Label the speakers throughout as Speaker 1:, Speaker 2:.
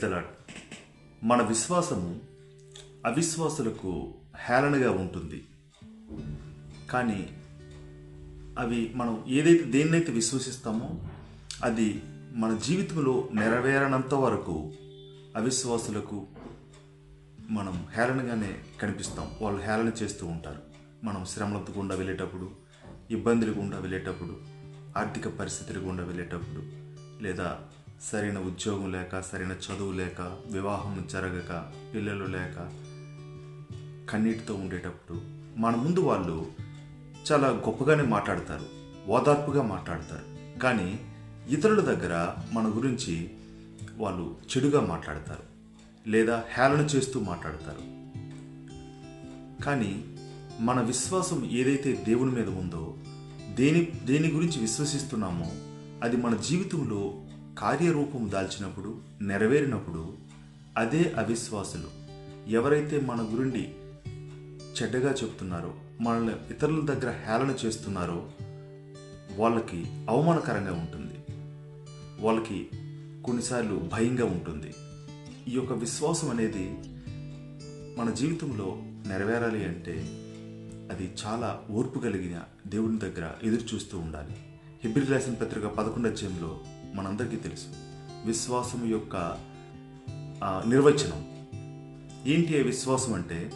Speaker 1: The Lord మన విశ్వాసము అవిశ్వాసులకు హేళనగా ఉంటుంది. కానీ అవి మనం ఏదైతే దేన్నైతే విశ్వసిస్తామో అది మన జీవితంలో నెరవేరనంత వరకు అవిశ్వాసులకు మనం హేళనగానే కనిపిస్తాం. వాళ్ళు హేళన చేస్తూ ఉంటారు. మనం శ్రమలతో గుండా వెళ్ళేటప్పుడు ఇబ్బందులు గుండా వెళ్ళేటప్పుడు ఆర్థిక పరిస్థితుల గుండా వెళ్ళేటప్పుడు లేదా సరైన ఉద్యోగం లేక సరైన చదువు లేక వివాహం జరగక పిల్లలు లేక కన్నీటితో ఉండేటప్పుడు మన ముందు వాళ్ళు చాలా గొప్పగానే మాట్లాడతారు ఓదార్పుగా మాట్లాడతారు. కానీ ఇతరుల దగ్గర మన గురించి వాళ్ళు చెడుగా మాట్లాడతారు లేదా హేళన చేస్తూ మాట్లాడతారు. కానీ మన విశ్వాసం ఏదైతే దేవుని మీద ఉందో దేని దేని గురించి విశ్వసిస్తున్నామో అది మన జీవితంలో కార్యరూపం దాల్చినప్పుడు నెరవేరినప్పుడు అదే అవిశ్వాసులు. ఎవరైతే మన గురించి చెడ్డగా చెప్తున్నారో మనల్ని ఇతరుల దగ్గర హేళన చేస్తున్నారో వాళ్ళకి అవమానకరంగా ఉంటుంది. వాళ్ళకి కొన్నిసార్లు భయంగా ఉంటుంది. ఈ యొక్క విశ్వాసం అనేది మన జీవితంలో నెరవేరాలి అంటే అది చాలా ఓర్పు కలిగిన దేవుని దగ్గర ఎదురు చూస్తూ ఉండాలి. హిబ్రిల్ రాసిన పత్రిక పదకొండు అధ్యాయంలో మనందరికీ తెలుసు. విశ్వాసం యొక్క నిర్వచనం. ఏంటి విశ్వాసం అంటే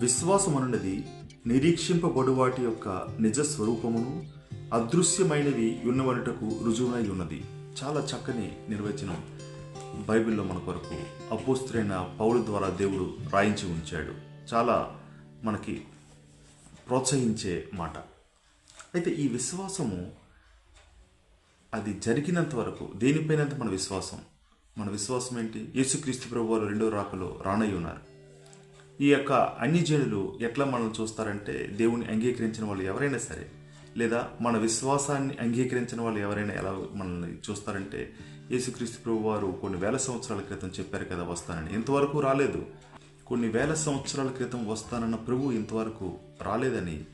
Speaker 1: విశ్వాసం అనున్నది నిరీక్షింపబడు వాటి యొక్క నిజ స్వరూపమును అదృశ్యమైనవి ఉన్నవనుటకు రుజువునై ఉన్నది. చాలా చక్కని నిర్వచనం బైబిల్లో మన కొరకు అపోస్తులైన పౌలు ద్వారా దేవుడు రాయించి ఉంచాడు. చాలా మనకి ప్రోత్సహించే మాట. అయితే ఈ విశ్వాసము అది జరిగినంత వరకు దేనిపైనంత మన విశ్వాసం? మన విశ్వాసం ఏంటి? యేసుక్రీస్తు ప్రభు వారు రెండో రాకలో రానయ్య ఉన్నారు. ఈ యొక్క అన్ని జనులు ఎట్లా మనల్ని చూస్తారంటే దేవుని అంగీకరించిన వాళ్ళు ఎవరైనా సరే లేదా మన విశ్వాసాన్ని అంగీకరించిన వాళ్ళు ఎవరైనా ఎలా మనల్ని చూస్తారంటే యేసుక్రీస్తు ప్రభు వారు కొన్ని వేల సంవత్సరాల క్రితం చెప్పారు కదా వస్తానని. ఇంతవరకు రాలేదు. కొన్ని వేల సంవత్సరాల క్రితం వస్తానన్న ప్రభు ఇంతవరకు రాలేదని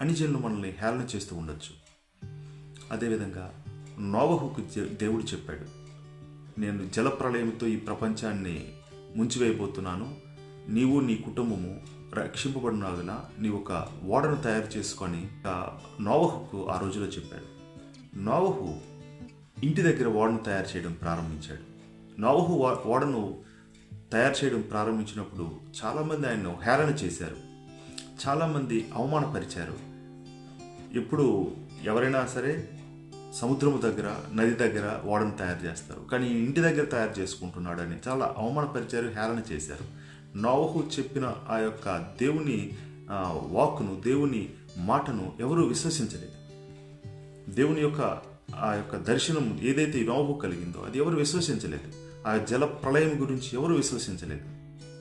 Speaker 1: అన్ని జనులు మనల్ని హేళన చేస్తూ ఉండొచ్చు. అదేవిధంగా నోవహుకు దేవుడు చెప్పాడు నేను జలప్రలయంతో ఈ ప్రపంచాన్ని ముంచివేయబోతున్నాను. నీవు నీ కుటుంబము రక్షింపబడినాగున నీ ఒక ఓడను తయారు చేసుకొని నోవహుకు ఆ రోజులో చెప్పాడు. నోవహు ఇంటి దగ్గర ఓడను తయారు చేయడం ప్రారంభించాడు. నోవహు ఓడను తయారు చేయడం ప్రారంభించినప్పుడు చాలామంది ఆయన్ను హేళన చేశారు. చాలామంది అవమానపరిచారు. ఎప్పుడు ఎవరైనా సరే సముద్రము దగ్గర నది దగ్గర ఓడను తయారు చేస్తారు. కానీ ఇంటి దగ్గర తయారు చేసుకుంటున్నాడని చాలా అవమానపరిచారు హేళన చేశారు. నోవహు చెప్పిన ఆ యొక్క దేవుని వాక్ను వాక్కును దేవుని మాటను ఎవరూ విశ్వసించలేదు. దేవుని యొక్క ఆ యొక్క దర్శనం ఏదైతే నోవహు కలిగిందో అది ఎవరు విశ్వసించలేదు. ఆ జల ప్రళయం గురించి ఎవరు విశ్వసించలేదు.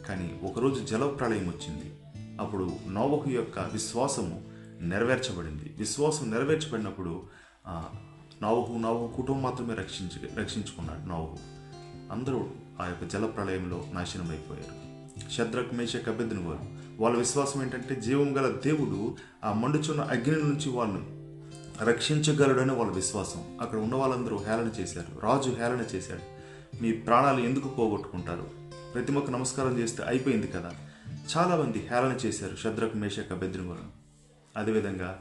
Speaker 1: కానీ ఒకరోజు జల ప్రళయం వచ్చింది. అప్పుడు నోవహు యొక్క విశ్వాసము నెరవేర్చబడింది. విశ్వాసం నెరవేర్చబడినప్పుడు ఆ, నోవహు కుటుంబం మాత్రమే రక్షించ రక్షించుకున్నాడు నోవహు అందరూ ఆ యొక్క జల ప్రళయంలో నాశనం అయిపోయారు శద్రక్ మేషక్ అభ్యర్థిని వారు. వాళ్ళ విశ్వాసం ఏంటంటే జీవం గల దేవుడు ఆ మండుచున్న అగ్ని నుంచి వాళ్ళను రక్షించగలడని వాళ్ళ విశ్వాసం. అక్కడ ఉన్న వాళ్ళందరూ హేళన చేశారు. రాజు హేళన చేశాడు. మీ ప్రాణాలు ఎందుకు పోగొట్టుకుంటారు? ప్రతిమకు నమస్కారం చేస్తే అయిపోయింది కదా. చాలామంది హేళన చేశారు శద్రకు మేషక వారు. అదేవిధంగా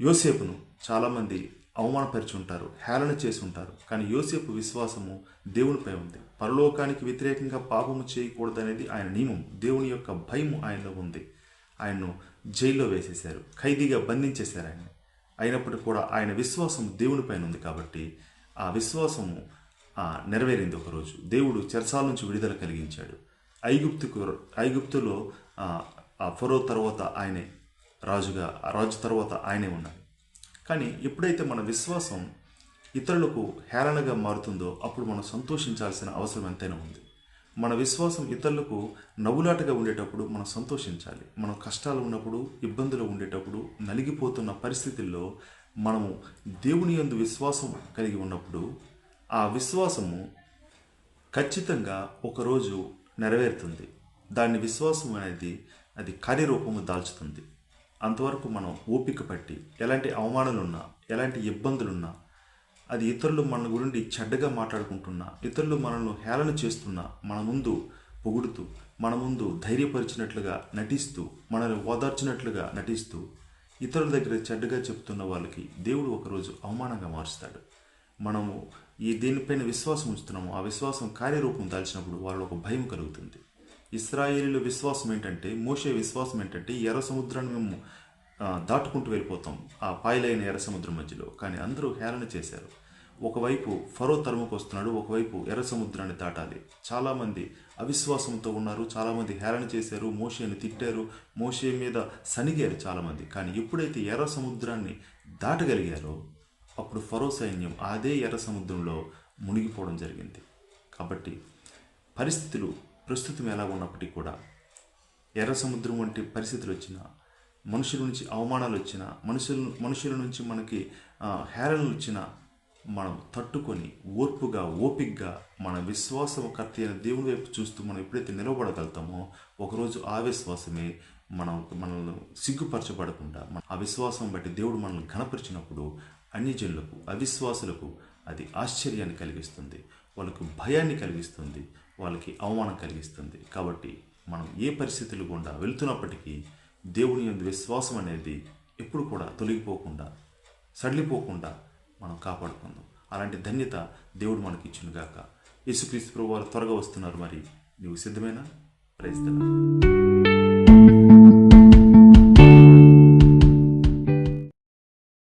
Speaker 1: యోసేపును చాలామంది అవమానపరిచి ఉంటారు హేళన చేసి ఉంటారు కానీ యోసేపు విశ్వాసము దేవునిపై ఉంది. పరలోకానికి వ్యతిరేకంగా పాపము చేయకూడదనేది ఆయన నియమం. దేవుని యొక్క భయము ఆయనలో ఉంది. ఆయన్ను జైల్లో వేసేశారు. ఖైదీగా బంధించేశారు ఆయన అయినప్పటికీ కూడా ఆయన విశ్వాసం దేవునిపైన ఉంది కాబట్టి ఆ విశ్వాసము నెరవేరింది ఒకరోజు. దేవుడు చెరసాల నుంచి విడుదల కలిగించాడు. ఐగుప్తుకు ఐగుప్తులో ఆ, ఆ ఫరో తర్వాత ఆయనే రాజుగా ఆ రాజు తర్వాత ఆయనే ఉన్నాడు కానీ ఎప్పుడైతే మన విశ్వాసం ఇతరులకు హేళనగా మారుతుందో అప్పుడు మనం సంతోషించాల్సిన అవసరం ఎంతైనా ఉంది. మన విశ్వాసం ఇతరులకు నవ్వులాటగా ఉండేటప్పుడు మనం సంతోషించాలి. మనం కష్టాలు ఉన్నప్పుడు ఇబ్బందులు ఉండేటప్పుడు నలిగిపోతున్న పరిస్థితుల్లో మనము దేవుని యందు విశ్వాసం కలిగి ఉన్నప్పుడు ఆ విశ్వాసము ఖచ్చితంగా ఒకరోజు నెరవేరుతుంది. దాని విశ్వాసం అనేది అది కార్యరూపము దాల్చుతుంది. అంతవరకు మనం ఓపిక పట్టి ఎలాంటి అవమానాలున్నా ఎలాంటి ఇబ్బందులున్నా అది ఇతరులు మన గురించి చెడ్డగా మాట్లాడుకుంటున్నా ఇతరులు మనల్ని హేళన చేస్తున్నా మన ముందు పొగుడుతూ మన ముందు ధైర్యపరిచినట్లుగా నటిస్తూ మనల్ని ఓదార్చినట్లుగా నటిస్తూ ఇతరుల దగ్గర చెడ్డగా చెప్తున్న వాళ్ళకి దేవుడు ఒకరోజు అవమానంగా మారుస్తాడు. మనము ఈ దేనిపైన విశ్వాసం ఉంచుతున్నామో. ఆ విశ్వాసం కార్యరూపం దాల్చినప్పుడు వాళ్ళు ఒక భయం కలుగుతుంది. ఇస్రాయేలీల విశ్వాసం ఏంటంటే మోషే విశ్వాసం ఏంటంటే ఎర్ర సముద్రాన్ని మేము దాటుకుంటూ వెళ్ళిపోతాం. ఆ పాయలైన ఎర్ర సముద్రం మధ్యలో. కానీ అందరూ హేళన చేశారు. ఒకవైపు ఫరో తరుముకు వస్తున్నాడు ఒకవైపు ఎర్ర సముద్రాన్ని దాటాలి. చాలామంది అవిశ్వాసంతో ఉన్నారు చాలామంది హేళన చేశారు మోషేని తిట్టారు మోషే మీద సనిగారు చాలామంది. కానీ ఎప్పుడైతే ఎర్ర సముద్రాన్ని దాటగలిగారో అప్పుడు ఫరో సైన్యం అదే ఎర్ర సముద్రంలో మునిగిపోవడం జరిగింది. కాబట్టి పరిస్థితులు ప్రస్తుతం ఎలా ఉన్నప్పటికీ కూడా ఎర్ర సముద్రం వంటి పరిస్థితులు వచ్చిన మనుషుల నుంచి అవమానాలు వచ్చిన మనుషుల మనుషుల నుంచి మనకి ఆ, హేళనలు వచ్చిన మనం తట్టుకొని ఓర్పుగా ఓపిగ్గా మన విశ్వాసకర్త అయిన దేవుని వైపు చూస్తూ మనం ఎప్పుడైతే నిలబడగలుగుతామో ఒకరోజు ఆ విశ్వాసమే మనం మనల్ని సిగ్గుపరచబడకుండా మన- ఆ విశ్వాసం బట్టి దేవుడు మనల్ని ఘనపరిచినప్పుడు అన్యజనులకు అవిశ్వాసులకు అది ఆశ్చర్యాన్ని కలిగిస్తుంది వాళ్ళకు భయాన్ని కలిగిస్తుంది వాళ్ళకి అవమానం కలిగిస్తుంది. కాబట్టి మనం ఏ పరిస్థితులు గుండా వెళ్తున్నప్పటికీ దేవుని యందు విశ్వాసం అనేది ఎప్పుడు కూడా తొలగిపోకుండా సడలిపోకుండా మనం కాపాడుకుందాం. అలాంటి ధన్యత దేవుడు మనకి ఇచ్చినగాక యేసుక్రీస్తు ప్రభు వారు త్వరగా వస్తున్నారు మరి. నీవు సిద్ధమేనా? ప్రైజ్